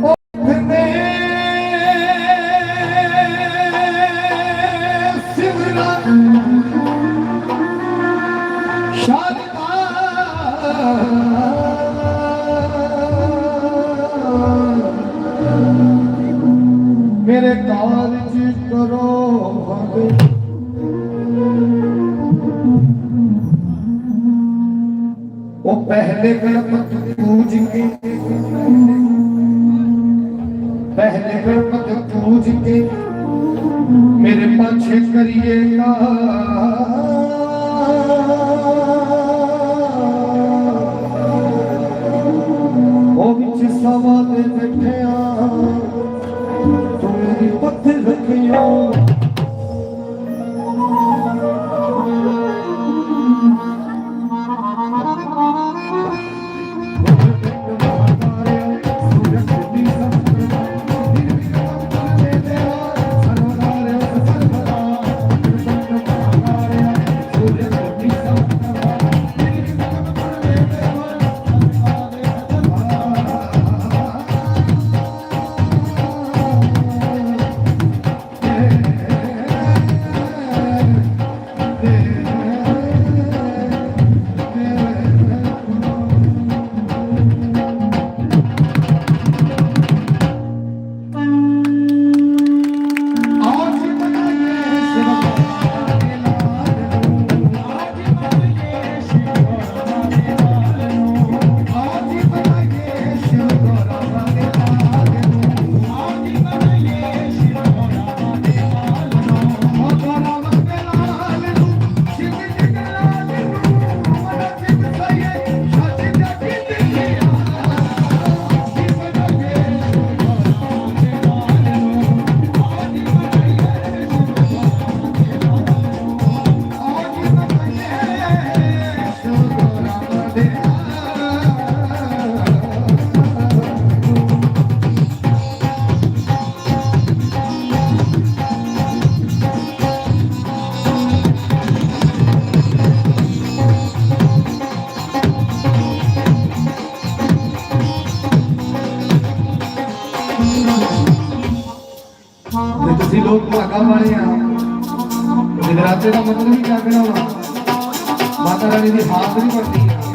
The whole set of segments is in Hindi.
ਉਠਨੇ ਸਿਮਰਨ ਸ਼ਾਨਦਾਰ ਮੇਰੇ ਕਾਰਜ ਕਰੋ ਹਵੇ ਉਹ ਪਹਿਲੇ ਗਣਪਤ ਪੂਜ ਕੇ पहले वो मत पूज के मेरे पाछे करिएगा ਤੇ ਤੁਸੀਂ ਲੋਕ ਭਾਗਾ ਵਾਲੇ ਆ। ਜਗਰਾਤੇ ਦਾ ਮਤਲਬ ਹੀ ਜਾਗਣਾ ਵਾ ਮਾਤਾ ਰਾਣੀ ਦੀ ਹਾਜ਼ਰੀ ਬਣਦੀ। ਆ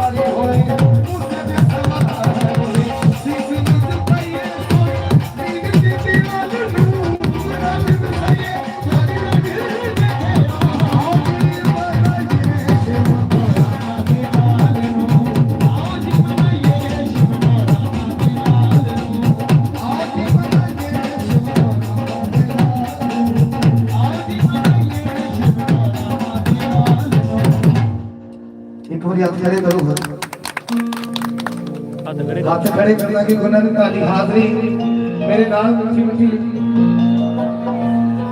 ਵਾਲੇ ਹੋਏ। ਇੱਕ ਵਾਰੀ ਹੱਥ ਖੜੇ ਕਰੋ ਫਿਰ ਹੱਥ ਖੜੇ ਹੱਥ ਖੜੇ ਕਰਨਾ ਕਿ ਗੁਨਾਂ ਦੀ ਤੁਹਾਡੀ ਹਾਜ਼ਰੀ ਮੇਰੇ ਨਾਲ ਮਿੱਠੀ ਮਿੱਠੀ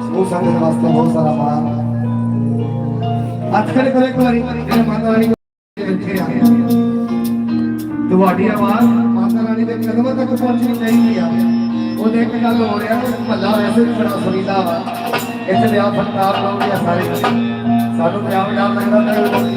ਉਹ ਸੰਗਤ ਵਾਸਤੇ ਬਹੁਤ ਸਾਰਾ ਮਾਣ ਹੱਥ ਖੜੇ ਕਰੋ ਇੱਕ ਵਾਰੀ ਇਹ ਮਾਤਾ ਰਾਣੀ ਦੇ ਇੱਥੇ ਆ ਤੁਹਾਡੀ ਆਵਾਜ਼ ਮਾਤਾ ਰਾਣੀ ਦੇ ਕਦਮਾਂ ਤੱਕ ਪਹੁੰਚਣੀ ਚਾਹੀਦੀ ਆ ਉਹਦੇ ਇੱਕ ਗੱਲ ਹੋ ਰਿਹਾ ਭੱਲਾ ਵੈਸੇ ਵੀ ਬੜਾ ਸੁਣੀਦਾ ਵਾ ਇੱਥੇ ਦੇ ਆ ਫਨਕਾਰ ਲਾਉਂਦੇ ਆ ਸਾਰੇ ਸਾਨੂੰ ਪੰਜਾਬ ਨਾਲ ਲੱਗਦਾ ਤੇ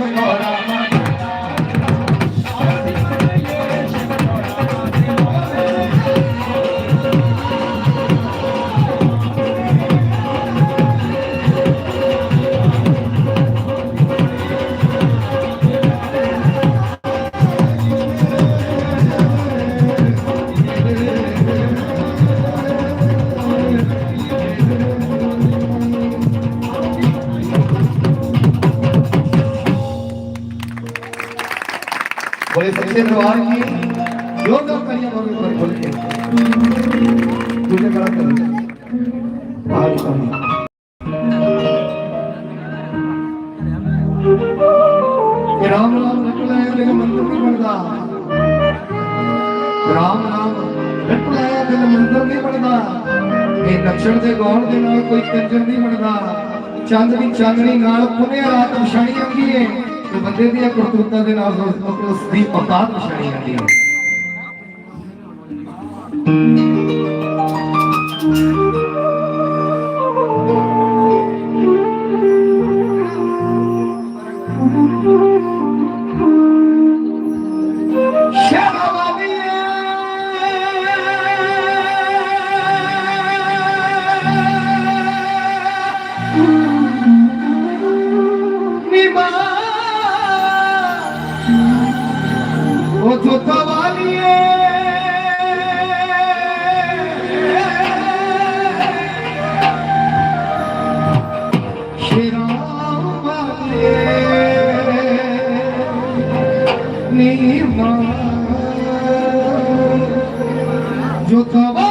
করা ਸ਼ਿਵ ਗੌਰਾਵਾਂ ਦੇ बोले सच्चे दरबार की जोरदार तालियां मारो एक बार खोल के तुझे खड़ा कर आज का ਕਿ ਰਾਮ ਨਾਮ ਰਟ ਲੈ ਦਿਲ ਮੰਦਰ ਨਹੀਂ ਬਣਦਾ ਰਾਮ ਨਾਮ ਰਟ ਲੈ ਦਿਲ ਮੰਦਰ ਨਹੀਂ ਬਣਦਾ ਇਹ ਨਕਸ਼ਣ ਦੇ ਗਾਉਣ ਦੇ ਨਾਲ ਕੋਈ ਕੰਜਰ ਨਹੀਂ ਬਣਦਾ ਚੰਦ ਦੀ ਚਾਨਣੀ ਨਾਲ ਪੁਨਿਆ ਰਾਤ ਵਿਛਾਣੀ ਆਉਂਦੀ ਏ ਤੇ ਬੰਦੇ ਦੀਆਂ ਕਰਤੂਤਾਂ ਦੇ ਨਾਲ ਉਸ ਉਸ ਦੀ ਔਕਾਤ ਵਿਛਾਣੀ ਆਉਂਦੀ ਏ मुझको कवालिए जो कवा